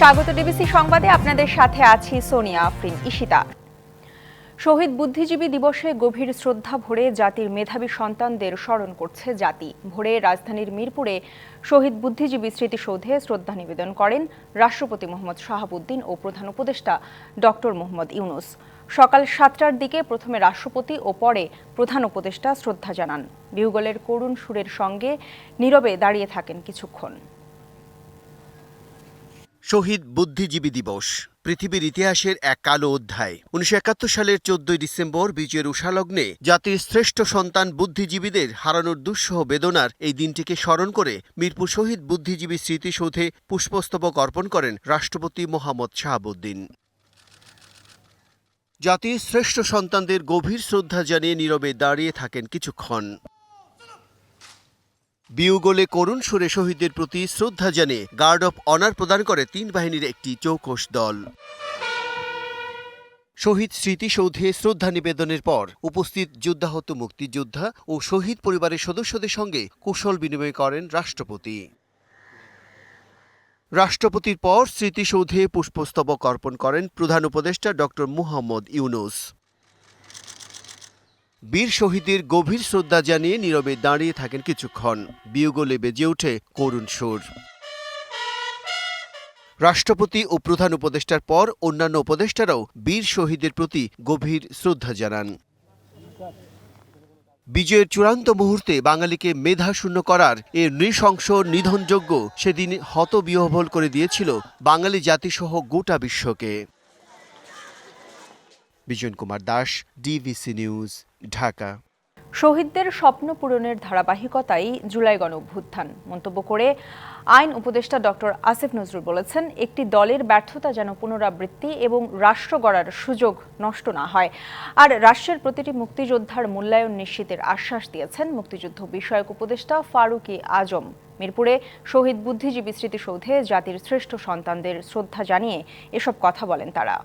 স্বাগত ডিবিসি সংবাদে, আপনাদের সাথে আছি সোনিয়া আফরিন। ঈশিতা। শহীদ বুদ্ধিজীবী দিবসে গভীর শ্রদ্ধা ভরে জাতির মেধাবী সন্তানদের স্মরণ করছে জাতি। ভোরে রাজধানীর মিরপুরে শহীদ বুদ্ধিজীবী স্মৃতিসৌধে শ্রদ্ধা নিবেদন করেন রাষ্ট্রপতি মোহাম্মদ শাহাবুদ্দিন ও প্রধান উপদেষ্টা ডক্টর মোহাম্মদ ইউনুস। সকাল সাতটার দিকে প্রথমে রাষ্ট্রপতি ও পরে প্রধান উপদেষ্টা শ্রদ্ধা জানান। বিউগলের করুণ সুরের সঙ্গে নীরবে দাঁড়িয়ে থাকেন কিছুক্ষণ। শহীদ বুদ্ধিজীবী দিবস, পৃথিবীর ইতিহাসের এক কালো অধ্যায়। উনিশশো একাত্তর সালের চোদ্দই ডিসেম্বর বিজয়ের উষালগ্নে জাতির শ্রেষ্ঠ সন্তান বুদ্ধিজীবীদের হারানোর দুঃসহ বেদনার এই দিনটিকে স্মরণ করে মিরপুর শহীদ বুদ্ধিজীবী স্মৃতিসৌধে পুষ্পস্তবক অর্পণ করেন রাষ্ট্রপতি মোহাম্মদ শাহাবুদ্দিন। জাতির শ্রেষ্ঠ সন্তানদের গভীর শ্রদ্ধা জানিয়ে নীরবে দাঁড়িয়ে থাকেন কিছুক্ষণ। বিউগোলে করুণ সুরে শহীদদের প্রতি শ্রদ্ধা জানিয়ে গার্ড অফ অনার প্রদান করে তিন বাহিনীর একটি চৌকস দল। শহীদ স্মৃতিসৌধে শ্রদ্ধা নিবেদনের পর উপস্থিত যুদ্ধাহত মুক্তিযোদ্ধা ও শহীদ পরিবারের সদস্যদের সঙ্গে কুশল বিনিময় করেন রাষ্ট্রপতি। রাষ্ট্রপতির পর স্মৃতিসৌধে পুষ্পস্তবক অর্পণ করেন প্রধান উপদেষ্টা ডক্টর মুহাম্মদ ইউনুস। বীর শহীদের গভীর শ্রদ্ধা জানিয়ে নীরবে দাঁড়িয়ে থাকেন কিছুক্ষণ। বিয়োগলে বেজে ওঠে করুণ সুর। রাষ্ট্রপতি ও প্রধান উপদেষ্টার পর অন্যান্য উপদেষ্টারাও বীর শহীদের প্রতি গভীর শ্রদ্ধা জানান। বিজয়ের চূড়ান্ত মুহূর্তে বাঙালিকে মেধাশূন্য করার এ নৃশংস নিধনযোগ্য সেদিন হতবিহবল করে দিয়েছিল বাঙালি জাতিসহ গোটা বিশ্বকে। Bijan Kumar Das, DBC news. Dhaka. শহীদদের স্বপ্ন পূরণের ধারাবাহিকতাই জুলাই গণ অভ্যুত্থান মন্তব্য করে আইন উপদেষ্টা ডক্টর আসিফ নজরুল বলেছেন, একটি দলের ব্যর্থতা যেন পুনরাবৃত্তি এবং রাষ্ট্র গড়ার সুযোগ নষ্ট না হয়। আর রাষ্ট্রের প্রতিটি মুক্তিযোদ্ধার মূল্যায়ন নিশ্চিতের আশ্বাস দিয়েছেন মুক্তিযুদ্ধ বিষয়ক উপদেষ্টা ফারুকি আজম। মিরপুরে শহীদ বুদ্ধিজীবী স্মৃতিসৌধে জাতির শ্রেষ্ঠ সন্তানদের শ্রদ্ধা জানিয়ে এসব কথা বলেন তারা।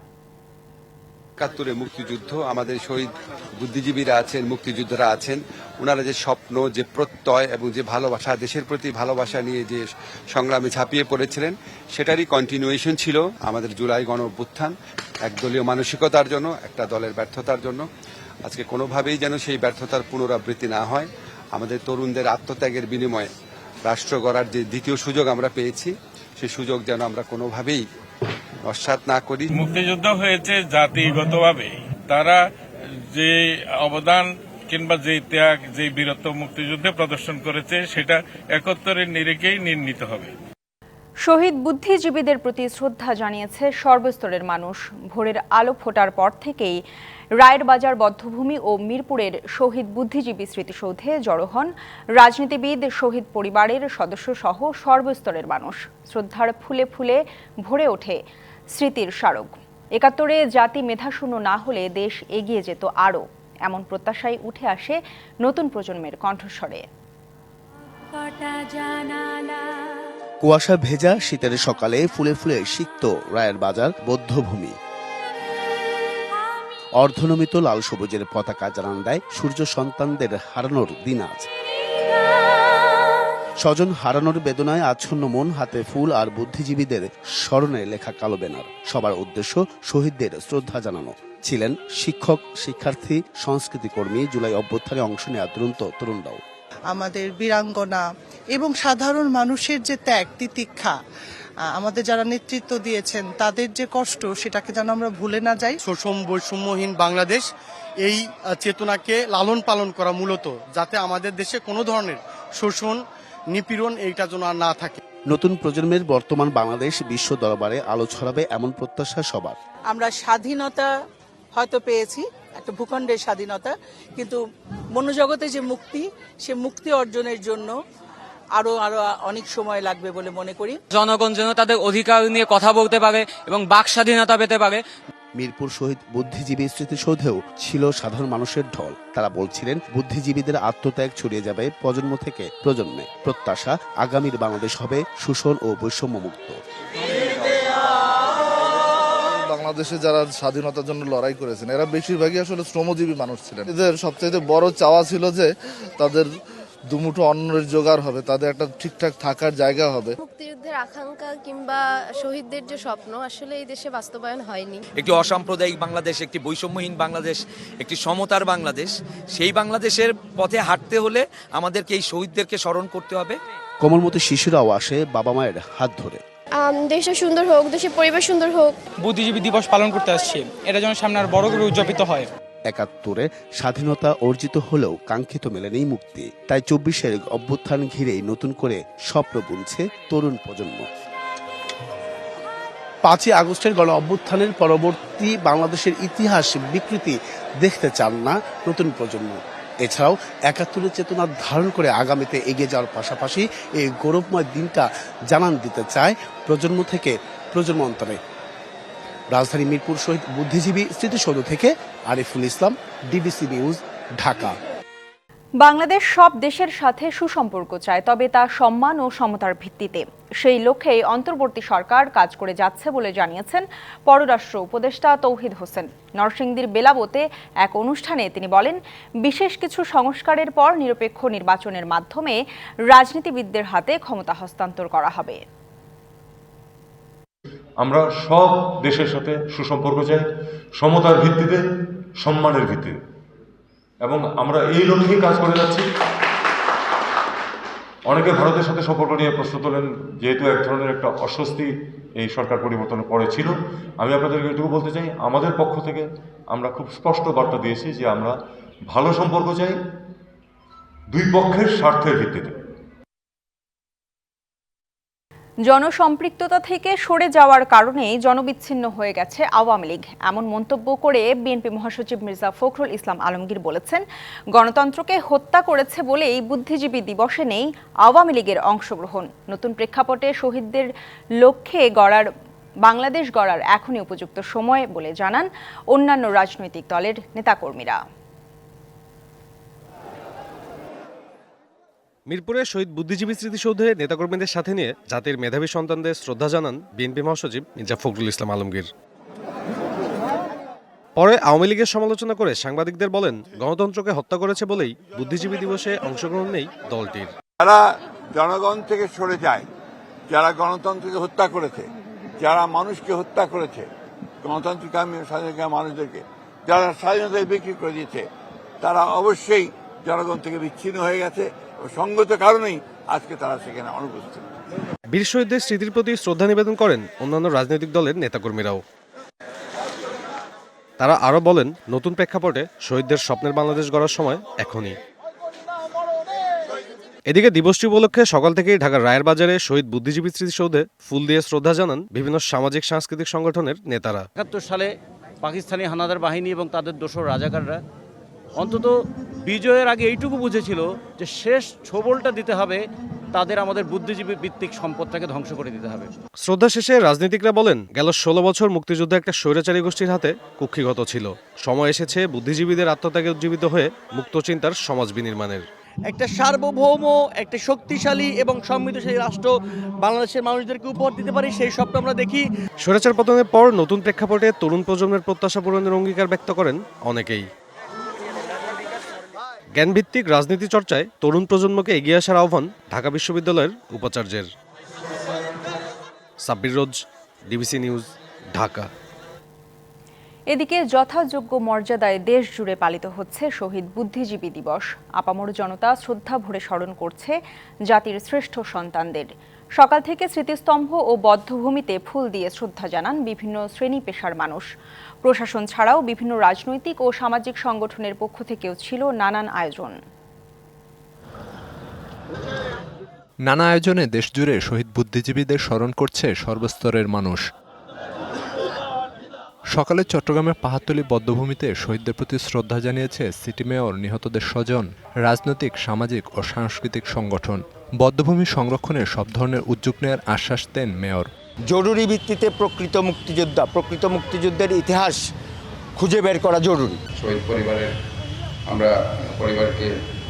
একাত্তরে মুক্তিযুদ্ধ, আমাদের শহীদ বুদ্ধিজীবীরা আছেন, মুক্তিযোদ্ধারা আছেন। ওনারা যে স্বপ্ন, যে প্রত্যয় এবং যে ভালোবাসা, দেশের প্রতি ভালোবাসা নিয়ে যে সংগ্রামে ঝাঁপিয়ে পড়েছিলেন, সেটারই কন্টিনিউয়েশন ছিল আমাদের জুলাই গণ অভ্যুত্থান, একদলীয় মানসিকতার জন্য, একটা দলের ব্যর্থতার জন্য। আজকে কোনোভাবেই যেন সেই ব্যর্থতার পুনরাবৃত্তি না হয়। আমাদের তরুণদের আত্মত্যাগের বিনিময়ে রাষ্ট্র গড়ার যে দ্বিতীয় সুযোগ আমরা পেয়েছি, সেই সুযোগ যেন আমরা কোনোভাবেই নস্বাত না করি। মুক্তিযুদ্ধ হয়েছে জাতিগতভাবে। তারা যে অবদান কিংবা যে ত্যাগ যে বীরত্ব মুক্তিযুদ্ধে প্রদর্শন করেছে সেটা একত্তরের নিরিখেই নির্ণীত হবে। শহীদ বুদ্ধিজীবীদের প্রতি শ্রদ্ধা জানিয়েছে সর্বস্তরের মানুষ। ভোরের আলো ফোটার পর থেকেই রায়ের বাজার বদ্ধভূমি ও মিরপুরের শহীদ বুদ্ধিজীবী স্মৃতিসৌধে জড়ো হন রাজনীতিবিদ শহীদ পরিবারের সদস্য সহ সর্বস্তরের মানুষ। শ্রদ্ধার ফুলে ফুলে ভরে ওঠে স্মৃতির স্মারক। একাত্তরে জাতি মেধাশূন্য না হলে দেশ এগিয়ে যেত আরও। এমন প্রত্যাশাই উঠে আসে নতুন প্রজন্মের কণ্ঠস্বরে। কুয়াশা ভেজা শীতের সকালে ফুলে ফুলে সিক্ত রায়ের বাজার বদ্ধভূমি অর্ধনমিত লাল সবুজের পতাকা জানান দেয় সূর্য সন্তানদের হারানোর দিন আজ। স্বজন হারানোর বেদনায় আচ্ছন্ন মন হাতে ফুল আর বুদ্ধিজীবীদের স্মরণে লেখা কালো ব্যানার। সবার উদ্দেশ্য শহীদদের শ্রদ্ধা জানানো। ছিলেন শিক্ষক শিক্ষার্থী সংস্কৃতি কর্মী জুলাই অভ্যুত্থানে অংশ নেওয়া দুরন্ত তরুণরাও। আমাদের বীরাঙ্গনা এবং সাধারণ মানুষের যে ত্যাগ তিতিক্ষা আমাদের যারা নেতৃত্ব দিয়েছেন তাদের যে কষ্ট সেটাকে যেন আমরা ভুলে না যাই। শোষণ বৈষম্যহীন বাংলাদেশ এই চেতনাকে লালন পালন করা মূলত যাতে আমাদের দেশে কোনো ধরনের শোষণ নিপীড়ন এইটা যেন আর না থাকে। নতুন প্রজন্মের বর্তমান বাংলাদেশ বিশ্ব দরবারে আলো ছড়াবে এমন প্রত্যাশা সবার। আমরা স্বাধীনতা হয়তো পেয়েছি একটা ভূখণ্ডের স্বাধীনতা কিন্তু মনোজগতে যে মুক্তি সে মুক্তি অর্জনের জন্য আরও আরও অনেক সময় লাগবে বলে মনে করি। জনগণ যেন তাদের অধিকার নিয়ে কথা বলতে পারে এবং বাক স্বাধীনতা পেতে পারে। মিরপুর শহীদ বুদ্ধিজীবী স্মৃতিসৌধেও ছিল সাধারণ মানুষের ঢল। তারা বলছিলেন, বুদ্ধিজীবীদের আত্মত্যাগ ছড়িয়ে যাবে প্রজন্ম থেকে প্রজন্মে। প্রত্যাশা আগামীর বাংলাদেশ হবে শোষণ ও বৈষম্য মুক্ত বাংলাদেশে যারা স্বাধীনতার জন্য লড়াই করেছেন, এরা বেশিরভাগই আসলে শ্রমজীবী মানুষ ছিলেন। এদের সবচেয়ে বড় চাওয়া ছিল যে তাদের দুমুঠো অন্নের জোগাড় হবে তাদের একটা ঠিকঠাক থাকার জায়গা হবে। মুক্তিযুদ্ধের আকাঙ্ক্ষা কিংবা শহীদদের যে স্বপ্ন আসলে এই দেশে বাস্তবায়ন হয়নি। একটি অসাম্প্রদায়িক বাংলাদেশ একটি বৈষম্যহীন বাংলাদেশ একটি সমতার বাংলাদেশ। সেই বাংলাদেশের পথে হাঁটতে হলে আমাদেরকে এই শহীদদেরকে স্মরণ করতে হবে। কোমলমতি শিশুরাও আসে বাবা মায়ের হাত ধরে। দেশটা সুন্দর হোক দেশের পরিবেশ সুন্দর হোক। বুদ্ধিজীবী দিবস পালন করতে আসছি। এটা যেন সামনে আর বড় করে উদযাপিত হয়। একাত্তরে স্বাধীনতা অর্জিত হলেও কাঙ্ক্ষিত মেলেনি মুক্তি। তাই চব্বিশের অভ্যুত্থান ঘিরেই নতুন করে স্বপ্ন বুনছে তরুণ প্রজন্ম। পাঁচই আগস্টের গণ অভ্যুত্থানের পরবর্তী বাংলাদেশের ইতিহাস বিকৃতি দেখতে চান না নতুন প্রজন্ম। এছাড়াও একাত্তরের চেতনা ধারণ করে আগামীতে এগিয়ে যাওয়ার পাশাপাশি এই গৌরবময় দিনটা জানান দিতে চায় প্রজন্ম থেকে প্রজন্ম অন্তরে। রাজধানী মিরপুর শহীদ বুদ্ধিজীবী স্মৃতিসৌধ থেকে আরিফুল ইসলাম ডিবিসি নিউজ ঢাকা। বাংলাদেশ সব দেশের সাথে সুসম্পর্ক চায়, তবে তা সম্মান ও সমতার ভিত্তিতে। সেই লক্ষ্যেই অন্তর্বর্তী সরকার কাজ করে যাচ্ছে বলে জানিয়েছেন পররাষ্ট্র উপদেষ্টা তৌহিদ হোসেন। নরসিংদীর বেলাবোতে এক অনুষ্ঠানে তিনি বলেন, বিশেষ কিছু সংস্কারের পর নিরপেক্ষ নির্বাচনের মাধ্যমে রাজনীতিবিদদের হাতে ক্ষমতা হস্তান্তর করা হবে। আমরা সব দেশের সাথে সুসম্পর্ক চাই, সমতার ভিত্তিতে, সম্মানের ভিত্তিতে। এবং আমরা এই লক্ষ্যেই কাজ করে যাচ্ছি। অনেকে ভারতের সাথে সম্পর্ক নিয়ে প্রশ্ন তোলেন, যেহেতু এক ধরনের একটা অস্বস্তি এই সরকার পরিবর্তনের পরে ছিল। আমি আপনাদেরকে এটুকু বলতে চাই, আমাদের পক্ষ থেকে আমরা খুব স্পষ্ট বার্তা দিয়েছি যে আমরা ভালো সম্পর্ক চাই দুই পক্ষের স্বার্থের ভিত্তিতে। জনসম্পৃক্ততা থেকে সরে যাওয়ার কারণে জনবিচ্ছিন্ন হয়ে গেছে আওয়ামী লীগ। এমন মন্তব্য করে বিএনপি মহাসচিব মির্জা ফখরুল ইসলাম আলমগীর বলেছেন, গণতন্ত্রকে হত্যা করেছে বলেই বুদ্ধিজীবী দিবসে নেই আওয়ামী লীগের অংশগ্রহণ। নতুন প্রেক্ষাপটে শহীদদের লক্ষ্যে গড়ার, বাংলাদেশ গড়ার এখনই উপযুক্ত সময় বলে জানান অন্যান্য রাজনৈতিক দলের নেতাকর্মীরা। মিরপুরে শহীদ বুদ্ধিজীবী স্মৃতিসৌধে নেতাকর্মীদের সাথে নিয়ে জাতির মেধাবী সন্তানদের শ্রদ্ধা জানান বিএনপি মহাসচিব মির্জা ফখরুল ইসলাম আলমগীর। পরে আওয়ামী লীগের সমালোচনা করে সাংবাদিকদের বলেন, গণতন্ত্রকে হত্যা করেছে বলেই বুদ্ধিজীবী দিবসে অংশগ্রহণ নেই দলটির। যারা জনগণ থেকে সরে যায়, যারা গণতন্ত্রকে হত্যা করেছে, যারা মানুষকে হত্যা করেছে গণতান্ত্রিকামী স্বাধীনতা মানুষদেরকে, যারা স্বাধীনতায় বিক্রি করে দিয়েছে, তারা অবশ্যই জনগণ থেকে বিচ্ছিন্ন হয়ে গেছে। সঙ্গত কারণেই আজকে তারা সেখানে অনুপস্থিত। বীর শহীদদের স্মৃতির প্রতি শ্রদ্ধা নিবেদন করেন অন্যান্য রাজনৈতিক দলের নেতাকর্মীরাও। তারা আরও বলেন নতুন প্রেক্ষাপটে শহীদদের স্বপ্নের বাংলাদেশ গড়ার সময় এখনই। এদিকে দিবসটি উপলক্ষে সকাল থেকেই ঢাকার রায়ের বাজারে শহীদ বুদ্ধিজীবী স্মৃতিসৌধে ফুল দিয়ে শ্রদ্ধা জানান বিভিন্ন সামাজিক সাংস্কৃতিক সংগঠনের নেতারা। একাত্তর সালে পাকিস্তানি হানাদার বাহিনী এবং তাদের দোসর রাজাকাররা অন্তত বিজয়ের আগে এইটুকু বুঝেছিল যে শেষ ছোবলটা দিতে হবে তাদের আমাদের বুদ্ধিজীবী ভিত্তিক সম্পদটাকে ধ্বংস করে দিতে হবে। শ্রদ্ধা শেষে রাজনীতিকরা বলেন গেল ষোলো বছর মুক্তিযুদ্ধ একটা স্বৈরাচারী গোষ্ঠীর হাতে কুক্ষিগত ছিল। সময় এসেছে বুদ্ধিজীবীদের আত্মত্যাগে উজ্জীবিত হয়ে মুক্ত চিন্তার সমাজ বিনির্মাণের। একটা সার্বভৌম একটা শক্তিশালী এবং সমৃদ্ধশালী রাষ্ট্র বাংলাদেশের মানুষদেরকে উপহার দিতে পারি সেই স্বপ্ন আমরা দেখি। স্বৈরাচার পতনের পর নতুন প্রেক্ষাপটে তরুণ প্রজন্মের প্রত্যাশা পূরণের অঙ্গীকার ব্যক্ত করেন অনেকেই। জ্ঞানভিত্তিক রাজনীতি চর্চায় তরুণ প্রজন্মকে এগিয়ে আসার আহ্বান ঢাকা বিশ্ববিদ্যালয়ের উপাচার্যের। Sabbir Rose, DBC news, Dhaka. এদিকে যথাযোগ্য মর্যাদায় দেশ জুড়ে পালিত হচ্ছে শহীদ বুদ্ধিজীবী দিবস। আপামর জনতা শ্রদ্ধা ভরে স্মরণ করছে জাতির শ্রেষ্ঠ সন্তানদের। সকাল থেকে স্মৃতিস্তম্ভ ও বদ্ধভূমিতে ফুল দিয়ে শ্রদ্ধা জানান বিভিন্ন শ্রেণি পেশার মানুষ। প্রশাসন ছাড়াও বিভিন্ন রাজনৈতিক ও সামাজিক সংগঠনের পক্ষ থেকেও ছিল নানান আয়োজন। নানা আয়োজনে দেশজুড়ে শহীদ বুদ্ধিজীবীদের স্মরণ করছে সর্বস্তরের মানুষ। সকালে চট্টগ্রামের পাহাড়তলী বদ্ধভূমিতে শহীদদের প্রতি শ্রদ্ধা জানিয়েছে সিটি মেয়র নিহতদের স্বজন, রাজনৈতিক, সামাজিক ও সাংস্কৃতিক সংগঠন। বদ্ধভূমি সংরক্ষণে সব ধরনের উদ্যোগ নেওয়ার আশ্বাস দেন মেয়র। জরুরি ভিত্তিতে প্রকৃত মুক্তিযোদ্ধা প্রকৃত মুক্তিযুদ্ধের ইতিহাস খুঁজে বের করা জরুরি। শহীদ পরিবারের আমরা পরিবারকে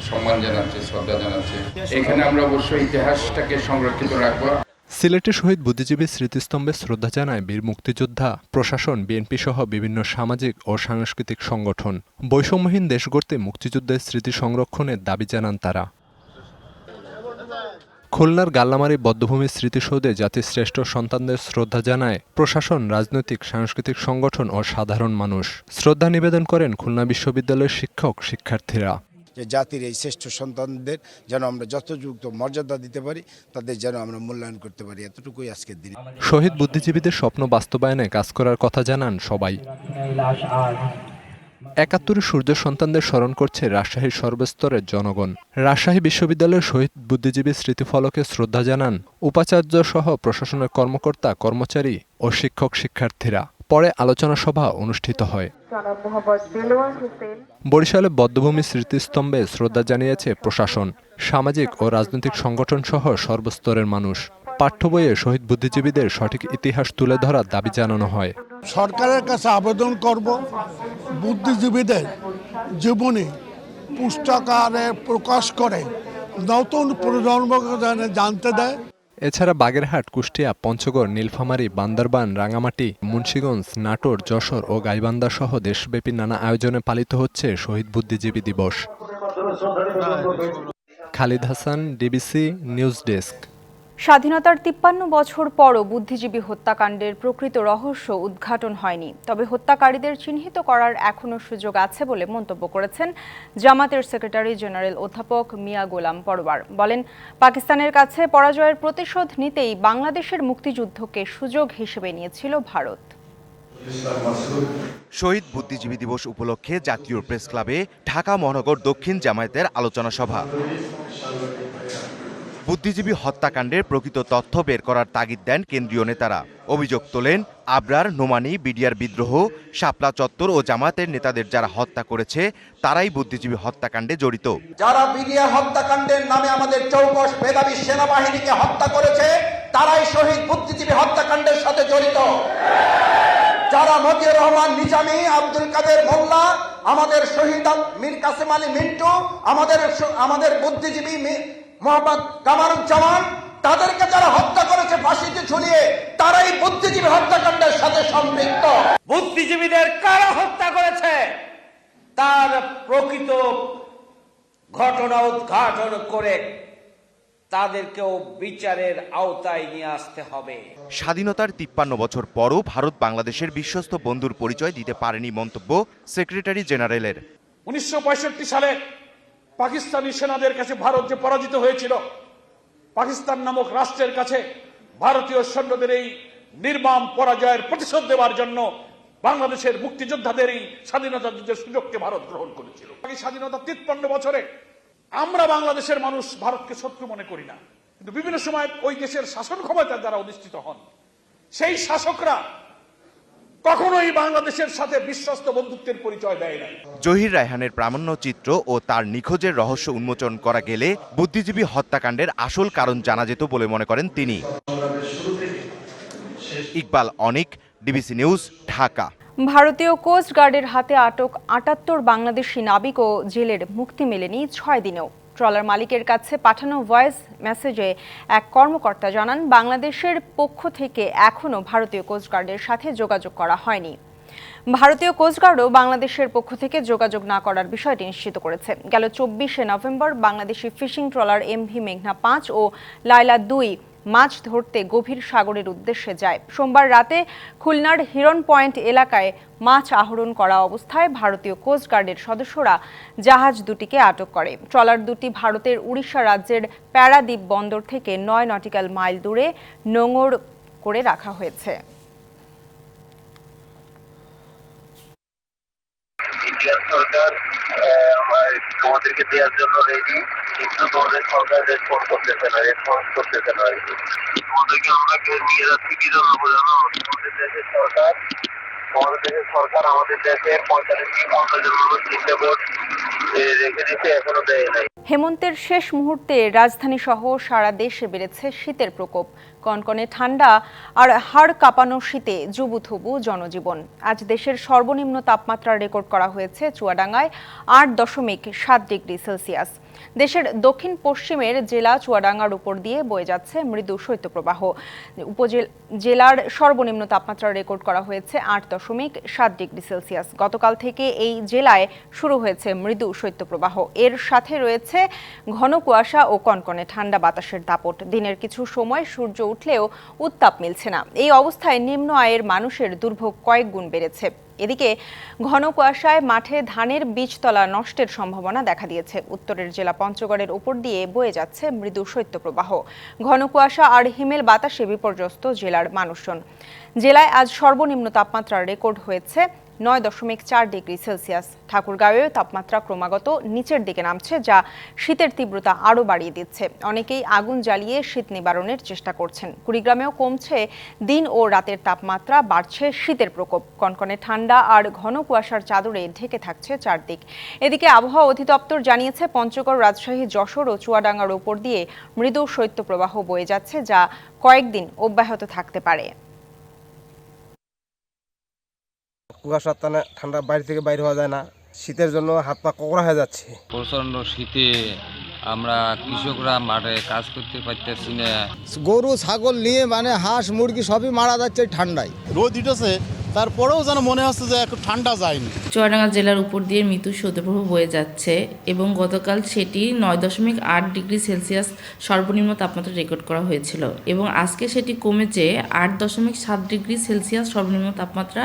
সম্মান জানাচ্ছি শ্রদ্ধা জানাচ্ছি। এখানে আমরা অবশ্যই ইতিহাসটাকে সংরক্ষিত রাখব। সিলেটে শহীদ বুদ্ধিজীবী স্মৃতিস্তম্ভে শ্রদ্ধা জানায় বীর মুক্তিযোদ্ধা প্রশাসন বিএনপি সহ বিভিন্ন সামাজিক ও সাংস্কৃতিক সংগঠন। বৈষম্যহীন দেশ গড়তে মুক্তিযুদ্ধের স্মৃতি সংরক্ষণের দাবি জানান তারা। খুলনার গাল্লামারি বদ্ধভূমি স্মৃতিসৌধে জাতির শ্রেষ্ঠ সন্তানদের শ্রদ্ধা জানায় প্রশাসন রাজনৈতিক সাংস্কৃতিক সংগঠন ও সাধারণ মানুষ। শ্রদ্ধা নিবেদন করেন খুলনা বিশ্ববিদ্যালয়ের শিক্ষক শিক্ষার্থীরা। যে জাতির এই শ্রেষ্ঠ সন্তানদের যেন আমরা যথাযুক্ত মর্যাদা দিতে পারি তাদের যেন আমরা মূল্যায়ন করতে পারি। এতটুকুই আজকের দিন। শহীদ বুদ্ধিজীবীদের স্বপ্ন বাস্তবায়নে কাজ করার কথা জানান সবাই। একাত্তরে সূর্য সন্তানদের স্মরণ করছে রাজশাহীর সর্বস্তরের জনগণ। রাজশাহী বিশ্ববিদ্যালয়ের শহীদ বুদ্ধিজীবী স্মৃতিফলকে শ্রদ্ধা জানান উপাচার্য সহ প্রশাসনের কর্মকর্তা, কর্মচারী ও শিক্ষক শিক্ষার্থীরা। পরে আলোচনা সভা অনুষ্ঠিত হয়। বরিশালে বদ্ধভূমি স্মৃতিস্তম্ভে শ্রদ্ধা জানিয়েছে প্রশাসন, সামাজিক ও রাজনৈতিক সংগঠন সহ সর্বস্তরের মানুষ। পাঠ্য বইয়ে শহীদ বুদ্ধিজীবীদের সঠিক ইতিহাস তুলে ধরার দাবি জানানো হয়। সরকারের কাছে আবেদন করব বুদ্ধিজীবীদের জীবনী পুস্তকারে প্রকাশ করে নতুন প্রজন্মকে জানতে দেয়। এছাড়া বাগেরহাট কুষ্টিয়া পঞ্চগড় নীলফামারী বান্দরবান রাঙামাটি মুন্সীগঞ্জ নাটোর যশোর ও গাইবান্ধা সহ দেশব্যাপী নানা আয়োজনে পালিত হচ্ছে শহীদ বুদ্ধিজীবী দিবস। Khalid Hasan DBC news desk. স্বাধীনতার তিপ্পান্ন বছর পরও বুদ্ধিজীবী হত্যাকাণ্ডের প্রকৃত রহস্য উদ্ঘাটন হয়নি। তবে হত্যাকারীদের চিহ্নিত করার এখনও সুযোগ আছে বলে মন্তব্য করেছেন জামাতের সেক্রেটারি জেনারেল অধ্যাপক মিয়া গোলাম পরওয়ার বলেন, পাকিস্তানের কাছে পরাজয়ের প্রতিশোধ নিতেই বাংলাদেশের মুক্তিযুদ্ধকে সুযোগ হিসেবে নিয়েছিল ভারত। শহীদ বুদ্ধিজীবী দিবস উপলক্ষে জাতীয় প্রেস ক্লাবে ঢাকা মহানগর দক্ষিণ জামায়াতের আলোচনা সভা। বুদ্ধিজীবী হত্যাকাণ্ডের প্রকৃত তথ্য বের করার তাগিদ দেন কেন্দ্রীয় নেতারা। অভিযোগ তোলেন, আবরার, নোমানি, বিডিআর বিদ্রোহ, শাপলা চত্বর ও জামাতের নেতাদের যারা হত্যা করেছে, তারাই বুদ্ধিজীবী হত্যাকাণ্ডে জড়িত। যারা বিডিআর হত্যাকাণ্ডের নামে আমাদের চৌকস মেধাবী সেনাবাহিনীকে হত্যা করেছে, তারাই শহীদ বুদ্ধিজীবী হত্যাকাণ্ডের সাথে জড়িত। যারা মতিউর রহমান, নিজামী, আব্দুল কাদের মোল্লা, আমাদের শহীদ মীর কাসেম আলী মিন্টু, আমাদের আমাদের বুদ্ধিজীবী মোহাম্মদ কামারুজ্জামান তাদেরকে যারা হত্যা করেছে ফাঁসিতে ঝুলিয়ে তারাই বুদ্ধিজীবী হত্যাকাণ্ডের সাথে সম্পৃক্ত। বুদ্ধিজীবীদের কারা হত্যা করেছে? তার প্রকৃত ঘটনা উদ্ঘাটন করে তাদেরকেও বিচারের আওতায় নিয়ে আসতে হবে। স্বাধীনতার তিপ্পান্ন বছর পরও ভারত বাংলাদেশের বিশ্বস্ত বন্ধুর পরিচয় দিতে পারেনি মন্তব্য সেক্রেটারি জেনারেলের। উনিশশো পঁয়ষট্টি সালে পাকিস্তানি সেনাদের কাছে ভারত যে পরাজিত হয়েছিল, পাকিস্তান নামক রাষ্ট্রের কাছে ভারতীয় সৈন্যদের এই নির্মাম পরাজয়ের প্রতিশোধ দেওয়ার জন্য বাংলাদেশের মুক্তিযোদ্ধাদের এই স্বাধীনতা যুদ্ধের সুযোগকে ভারত গ্রহণ করেছিল। এই স্বাধীনতা তিপ্পান্ন বছরে আমরা বাংলাদেশের মানুষ ভারতকে শত্রু মনে করি না। কিন্তু বিভিন্ন সময় ওই দেশের শাসন ক্ষমতায় যারা অধিষ্ঠিত হন, সেই শাসকরা কখনোই বাংলাদেশের সাথে বিশ্বস্ত বন্ধুত্বের পরিচয় দেয় নাই। জহির রায়হানের প্রামাণ্য চিত্র ও তার নিখোঁজের রহস্য উন্মোচন করা গেলে বুদ্ধিজীবী হত্যাকাণ্ডের আসল কারণ জানা যেত বলে মনে করেন তিনি। Iqbal Anik DBC news Dhaka. ভারতীয় কোস্ট গার্ডের হাতে আটক আটাত্তর বাংলাদেশি নাবিক ও জেলের মুক্তি মেলেনি ছয় দিনেও। ট্রলার মালিকের কাছে পাঠানো ভয়েস মেসেজে এক কর্মকর্তা জানান, বাংলাদেশের পক্ষ থেকে এখনও ভারতীয় কোস্টগার্ডের সাথে যোগাযোগ করা হয়নি। ভারতীয় কোস্টগার্ডও বাংলাদেশের পক্ষ থেকে যোগাযোগ না করার বিষয়টি নিশ্চিত করেছে। গেল চব্বিশে November Bangladeshi fishing trawler MV মেঘনা পাঁচ ও লাইলা দুই মাছ ধরতে গভীর সাগরের উদ্দেশ্যে যায়। সোমবার রাতে খুলনার হিরন পয়েন্ট এলাকায় মাছ আহরণ করা অবস্থায় ভারতীয় কোস্টগার্ডের সদস্যরা জাহাজ দুটিকে আটক করে। ট্রলার দুটি ভারতের উড়িষ্যা রাজ্যের প্যারাদ্বীপ বন্দর থেকে নয় নটিক্যাল মাইল দূরে নোঙর করে রাখা হয়েছে। সরকার আমাদেরকে দেওয়ার জন্য রেডি কিন্তু তোমাদের সরকার রেসপন্স করতেছে না রেসপন্স করতেছে না তোমাদেরকে আমরা নিয়ে যাচ্ছি কি জন্য বোঝানো তোমাদের দেশের সরকার আমাদের দেশের সরকার আমাদের দেশের পঁয়তাল্লিশটি ঘণ্টার চিন্তা বোর্ড রেখে দিতে এখনও দেয় নাই। হেমন্তের শেষ মুহূর্তে রাজধানী সহ সারা দেশে বেড়েছে শীতের প্রকোপ। কনকনে ঠান্ডা আর হাড় কাঁপানো শীতে জুবুথুবু জনজীবন। আজ দেশের সর্বনিম্ন তাপমাত্রা রেকর্ড করা হয়েছে চুয়াডাঙ্গায় আট দশমিক সাত ডিগ্রি সেলসিয়াস। দেশের দক্ষিণ পশ্চিমের জেলা চুয়াডাঙ্গার উপর দিয়ে বয়ে যাচ্ছে মৃদু শৈত্যপ্রবাহ। উপজেলা জেলার সর্বনিম্ন তাপমাত্রা রেকর্ড করা হয়েছে আট দশমিক সাত ডিগ্রি সেলসিয়াস। গতকাল থেকে এই জেলায় শুরু হয়েছে মৃদু শৈত্যপ্রবাহ। এর সাথে রয়েছে ঘন কুয়াশা ও কনকনে ঠান্ডা বাতাসের দাপট। দিনের কিছু সময় সূর্য উঠলেও উত্তাপ মিলছে না। এই অবস্থায় নিম্ন আয়ের মানুষের দুর্ভোগ কয়েক গুণ বেড়েছে। এদিকে ঘন কুয়াশায় মাঠে ধানের বীজতলা নষ্টের সম্ভাবনা দেখা দিয়েছে। উত্তরের জেলা পঞ্চগড়ের উপর দিয়ে বয়ে যাচ্ছে মৃদু শৈত্যপ্রবাহ। ঘন কুয়াশা আর হিমেল বাতাসে বিপর্যস্ত জেলার মানুষজন। জেলায় আজ সর্বনিম্ন তাপমাত্রা রেকর্ড হয়েছে নয় দশমিক চার ডিগ্রি সেলসিয়াস। ঠাকুরগাঁওয়েও তাপমাত্রা ক্রমাগত নিচের দিকে নামছে, যা শীতের তীব্রতা আরও বাড়িয়ে দিচ্ছে। অনেকেই আগুন জ্বালিয়ে শীত নিবারণের চেষ্টা করছেন। কুড়িগ্রামেও কমছে দিন ও রাতের তাপমাত্রা, বাড়ছে শীতের প্রকোপ। কনকনে ঠান্ডা আর ঘন কুয়াশার চাদরে ঢেকে থাকছে চারদিক। এদিকে আবহাওয়া অধিদপ্তর জানিয়েছে, পঞ্চগড়, রাজশাহী, যশোর ও চুয়াডাঙ্গার উপর দিয়ে মৃদু শৈত্যপ্রবাহ বয়ে যাচ্ছে, যা কয়েকদিন অব্যাহত থাকতে পারে। কুয়াশার টানে ঠান্ডা বাইরে থেকে বাইর হওয়া যায় না। শীতের জন্য হাত পা কোকড়া হয়ে যাচ্ছে। প্রচণ্ড শীতে আমরা কৃষকরা মাঠে কাজ করতে পারতেছি না। গরু ছাগল নিয়ে মানে হাঁস মুরগি সবই মারা যাচ্ছে ঠান্ডায়। রোদ উঠেছে তারপরেও যেন মনে হচ্ছে যে একটু ঠান্ডা যায়নি। চুয়াডাঙ্গা জেলার উপর দিয়ে মৃত্যু শৈত্যপ্রবাহ বয়ে যাচ্ছে এবং গতকাল সেটি নয় দশমিক আট ডিগ্রি সেলসিয়াস সর্বনিম্ন তাপমাত্রা রেকর্ড করা হয়েছিল এবং আজকে সেটি কমেছে আট দশমিক সাত ডিগ্রি সেলসিয়াস সর্বনিম্ন তাপমাত্রা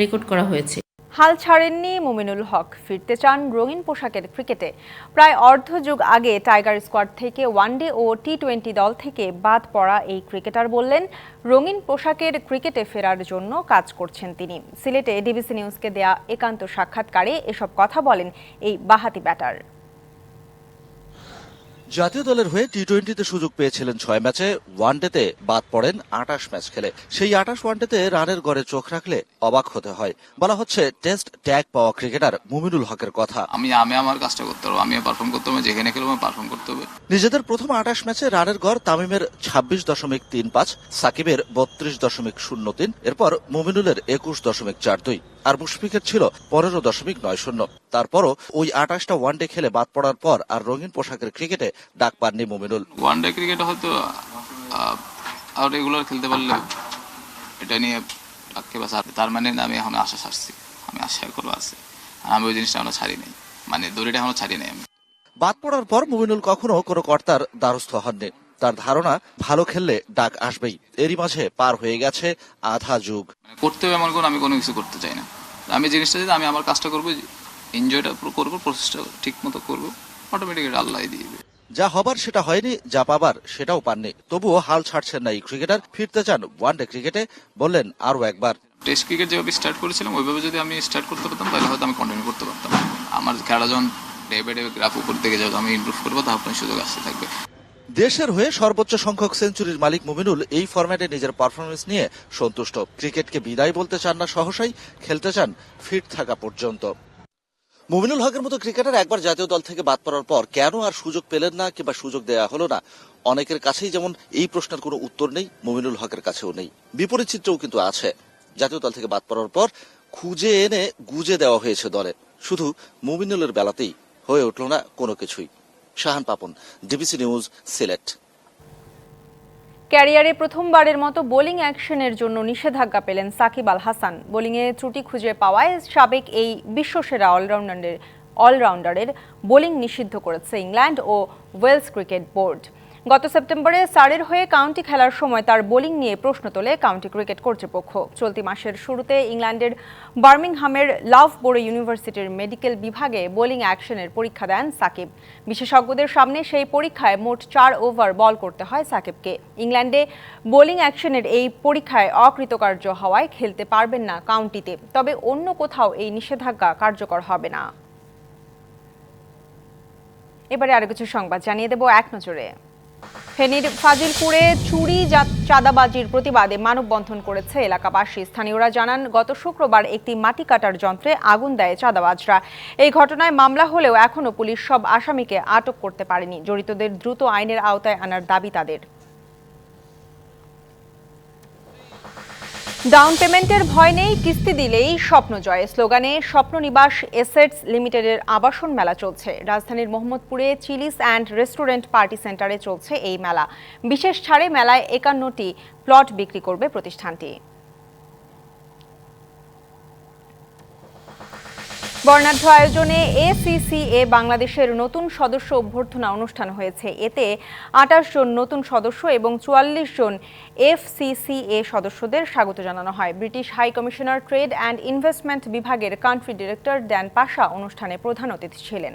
রেকর্ড করা হয়েছে। হাল ছাড়েননি মুমিনুল হক। ফিরতে চান রঙিন পোশাকের ক্রিকেটে। প্রায় অর্ধ যুগ আগে টাইগার স্কোয়াড থেকে ওয়ানডে ও টি টোয়েন্টি দল থেকে বাদ পড়া এই ক্রিকেটার বললেন, রঙিন পোশাকের ক্রিকেটে ফেরার জন্য কাজ করছেন তিনি। সিলেটে ডিবিসি নিউজকে দেয়া একান্ত সাক্ষাৎকারে এসব কথা বলেন এই বাহাতি ব্যাটার। জাতীয় দলের হয়ে টি টোয়েন্টিতে সুযোগ পেয়েছিলেন ছয় ম্যাচে ওয়ানডেতে বাদ পড়েন আটাশ ম্যাচ খেলে। সেই আটাশ ওয়ানডেতে রানের গড়ে চোখ রাখলে অবাক হতে হয়। বলা হচ্ছে টেস্ট ট্যাগ পাওয়া ক্রিকেটার মুমিনুল হকের কথা। আমি আমি আমার কাজটা করতে পারব আমি পারফর্ম করতে হবে যেখানে খেলব পারফর্ম করতে হবে নিজেদের প্রথম আটাশ ম্যাচে রানের গড় তামিমের ছাব্বিশ দশমিক তিন পাঁচ সাকিবের বত্রিশ দশমিক শূন্য তিন এরপর মুমিনুলের একুশ দশমিক চার দুই। আর মুশফিকের ছিল পনেরো দশমিক নয় শূন্য। তারপরও ওই আটাশটা ওয়ানডে খেলে বাদ পড়ার পর আর রঙিন পোশাকের ক্রিকেটে ডাক পাননি মুমিনুল। ওয়ান ডে ক্রিকেট হয়তো আর রেগুলার খেলতে পারলে এটা নিয়ে আজকে বাস তার মানে আমি এখন আশা ছাড়ছি। আমি আশা করব আছে। আর আমি ওই জিনিসটা এখনও ছাড়ি নাই। মানে দড়িটা এখনও ছাড়ি নাই আমি। বাদ পড়ার পর মুমিনুল কখনো কোনো কর্তার দ্বারস্থ হননি। তার ধারণা ভালো খেললে ডাক আসবেই। এরই মাঝে পার হয়ে গেছে আধা যুগ। করতে হবে কোনো আমি কোনো কিছু করতে চাই না। আমি জিনিসটা যদি আমি আমার কাজটা করব এনজয়টা করব প্রসেসটা ঠিক মতো করব অটোমেটিক আল্লাহ দিয়ে দেবে। যা হবার সেটা হয়নি যা পাবার সেটাও পাননি। তবুও হাল ছাড়ছেন না এই ক্রিকেটার। ফিরতে চান ওয়ানডে ক্রিকেটে বললেন আরও একবার। টেস্ট ক্রিকেট যেভাবে স্টার্ট করেছিলাম ওইভাবে যদি আমি স্টার্ট করতে পারতাম তাহলে হয়তো আমি কন্টিনিউ করতে পারতাম। আমার খেলা যখন ডে বাই ডে গ্রাফ উপর দিকে যাব আমি ইমপ্রুভ করব তখন সুযোগ আসতে থাকবে। দেশের হয়ে সর্বোচ্চ সংখ্যক সেঞ্চুরির মালিক মুমিনুল এই ফরম্যাটে নিজের পারফরমেন্স নিয়ে সন্তুষ্ট। ক্রিকেটকে বিদায় বলতে চান না সহসাই, খেলতে চান ফিট থাকা পর্যন্ত। মুমিনুল হকের মতো ক্রিকেটার একবার জাতীয় দল থেকে বাদ পড়ার পর কেন আর সুযোগ পেলেন না কিংবা সুযোগ দেয়া হলো না? অনেকের কাছেই যেমন এই প্রশ্নের কোনো উত্তর নেই, মুমিনুল হকের কাছেও নেই। বিপরীত চিত্রও কিন্তু আছে। জাতীয় দল থেকে বাদ পড়ার পর খুঁজে এনে গুজে দেওয়া হয়েছে দলে। শুধু মুমিনুলের বেলাতেই হয়ে উঠল না কোনো কিছুই। Shahan Papon, DBC news, Sylhet. ক্যারিয়ারে প্রথমবারের মতো বোলিং অ্যাকশনের জন্য নিষেধাজ্ঞা পেলেন সাকিব আল হাসান। বোলিংয়ে ত্রুটি খুঁজে পাওয়ায় সাবেক এই বিশ্বসেরা অলরাউন্ডারের অলরাউন্ডারের বোলিং নিষিদ্ধ করেছে ইংল্যান্ড ও ওয়েলস ক্রিকেট বোর্ড। গত সেপ্টেম্বরে সারের হয়ে কাউন্টি খেলার সময় তার বোলিং নিয়ে প্রশ্ন তোলে কাউন্টি ক্রিকেট কর্তৃপক্ষ। চলতি মাসের শুরুতে ইংল্যান্ডের বার্মিংহামের লাভ বোরো ইউনিভার্সিটির মেডিকেল বিভাগে বোলিং অ্যাকশনের পরীক্ষা দেন সাকিব। বিশেষজ্ঞদের সামনে সেই পরীক্ষায় মোট চার ওভার বল করতে হয় সাকিবকে। ইংল্যান্ডে বোলিং অ্যাকশনের এই পরীক্ষায় অকৃতকার্য হওয়ায় খেলতে পারবেন না কাউন্টিতে। তবে অন্য কোথাও এই নিষেধাজ্ঞা কার্যকর হবে না। এবারে আরও কিছু সংবাদ জানিয়ে দেব এক নজরে। ফেনীর ফাজিলপুরে চুরি চাঁদাবাজির প্রতিবাদে মানববন্ধন করেছে এলাকাবাসী। স্থানীয়রা জানান, গত শুক্রবার একটি মাটি কাটার যন্ত্রে আগুন দেয় চাঁদাবাজরা। এই ঘটনায় মামলা হলেও এখনও পুলিশ সব আসামিকে আটক করতে পারেনি। জড়িতদের দ্রুত আইনের আওতায় আনার দাবি তাদের। ডাউন পেমেন্টের ভয় নেই, কিস্তি দিলেই স্বপ্ন জয়। স্লোগানে, স্বপ্ননিবাস এসেটস লিমিটেডের আবাসন মেলা চলছে। রাজধানীর মোহাম্মদপুরে চিলিস অ্যান্ড রেস্টুরেন্ট পার্টি সেন্টারে চলছে এই মেলা। বিশেষ ছাড়ে মেলায় একান্নটি প্লট বিক্রি করবে প্রতিষ্ঠানটি। বর্ণাঢ্য আয়োজনে এসিসিএ বাংলাদেশের নতুন সদস্য অভ্যর্থনা অনুষ্ঠান হয়েছে। এতে আঠাশ জন নতুন সদস্য এবং চুয়াল্লিশ জন এফসিসিএ সদস্যদের স্বাগত জানানো হয়। British high commissioner trade and investment বিভাগের কান্ট্রি ডিরেক্টর ড্যান পাশা অনুষ্ঠানে প্রধান অতিথি ছিলেন।